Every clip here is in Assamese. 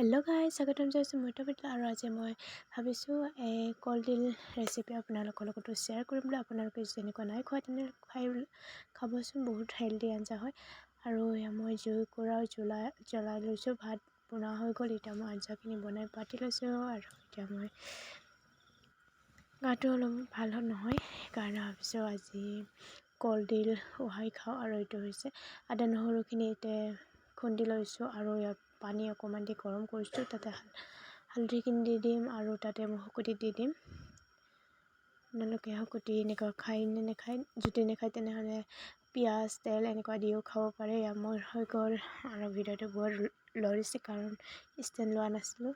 হেল্ল' গাই স্বাগতম জনাইছোঁ মধ্যবিদ্য আৰু আজি মই ভাবিছোঁ এই কলডিল ৰেচিপি আপোনালোকৰ লগতো শ্বেয়াৰ কৰিম বুলি। আপোনালোকে যেনেকুৱা নাই খোৱা তেনে খাই খাবচোন বহুত হেল্ডি আঞ্জা হয়। আৰু মই জুই কুৰাও জ্বলাই জ্বলাই লৈছোঁ ভাত বনোৱা হৈ গ'ল। এতিয়া মই আঞ্জাখিনি বনাই পাতি লৈছোঁ আৰু এতিয়া মই গাটো অলপ ভাল নহয় সেইকাৰণে ভাবিছোঁ আজি কলডিল উহাই খাওঁ আৰু এইটো হৈছে আদা নহৰুখিনি এতিয়া খুন্দি লৈছোঁ আৰু ইয়াত পানী অকণমান দি গৰম কৰিছোঁ, তাতে হালধিখিনি দি দিম আৰু তাতে মই শুকুতি দি দিম। আপোনালোকে শুকুতি এনেকুৱা খায় নে নেখায়, যদি নেখায় তেনেহ'লে পিঁয়াজ, তেল এনেকুৱা দিও খাব পাৰে। মোৰ হৈ গ'ল আৰু ভিডিঅ'টো বৰ লৰিছে কাৰণ ষ্টেণ্ড লোৱা নাছিলোঁ।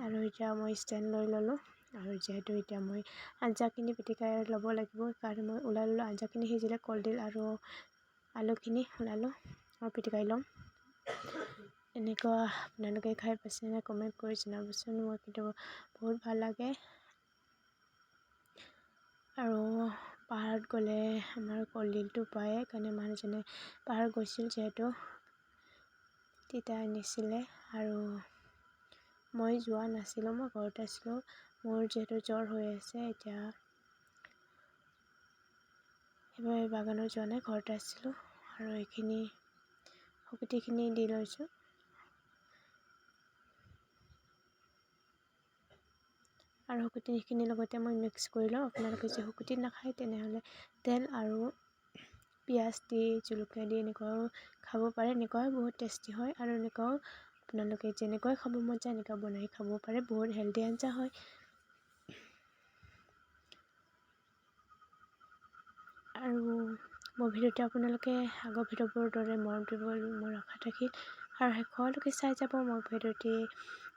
আৰু এতিয়া মই ষ্টেণ্ড লৈ ল'লোঁ আৰু যিহেতু এতিয়া মই আঞ্জাখিনি পিটিকাই ল'ব লাগিব, কাৰণে মই ওলাই ল'লোঁ। আঞ্জাখিনি সিজিলে কলডিল আৰু আলুখিনি ওলালোঁ আৰু পিটিকাই ল'ম। এনেকুৱা আপোনালোকে খাই পাইছেনে কমেণ্ট কৰি জনাবচোন মই কিন্তু বহুত ভাল লাগে। আৰু পাহাৰত গ'লে আমাৰ কলডিলটো পায় কাৰণে মানুহজনে পাহাৰ গৈছিল যিহেতু তেতিয়া আনিছিলে। আৰু মই যোৱা নাছিলোঁ মই ঘৰতে আছিলোঁ মোৰ যিহেতু জ্বৰ হৈ আছে এতিয়া সেইবাবে বাগানত যোৱা নাই ঘৰতে আছিলোঁ। আৰু এইখিনি শুকুতিখিনি দি লৈছোঁ। আৰু শুকুতিখিনিৰ লগতে মই মিক্স কৰি লওঁ। আপোনালোকে যদি শুকুতি নাখায় তেনেহ'লে তেল আৰু পিঁয়াজ দি জলকীয়া দি এনেকুৱাও খাব পাৰে। এনেকুৱাও বহুত টেষ্টি হয় আৰু এনেকুৱাও আপোনালোকে যেনেকুৱাই খাব মন যায় এনেকুৱা বনাই খাব পাৰে। বহুত হেল্ডি আঞ্জা হয়। আৰু মোৰ ভিডিঅ'টো আপোনালোকে আগৰ ভিডিঅ'বোৰৰ দৰে মৰম দিব মোৰ আশা থাকিল আৰু শেষলৈকে চাই যাব মোৰ ভিডিঅ'টি।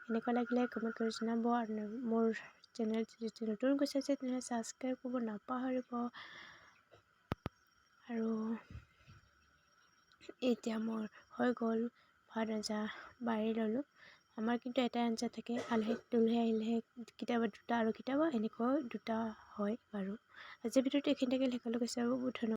এনেকুৱা লাগিলে কমেণ্ট কৰি জনাব আৰু মোৰ চেনেল যদি নতুন গৈছে তেনেহ'লে ছাবস্ক্ৰাইব কৰিব নাপাহৰিব আৰু এতিয়া মোৰ হৈ গ'ল ভাত আঞ্জা বাঢ়ি ল'লোঁ আমাৰ কিন্তু এটাই আঞ্জা থাকে আলহী দুলহী আহিলেহে কেতিয়াবা দুটা আৰু কেতিয়াবা এনেকুৱাও দুটা হয় বাৰু আজিৰ ভিডিঅ'টো এইখিনি শেষলৈকে চাব বহুত ধন্যবাদ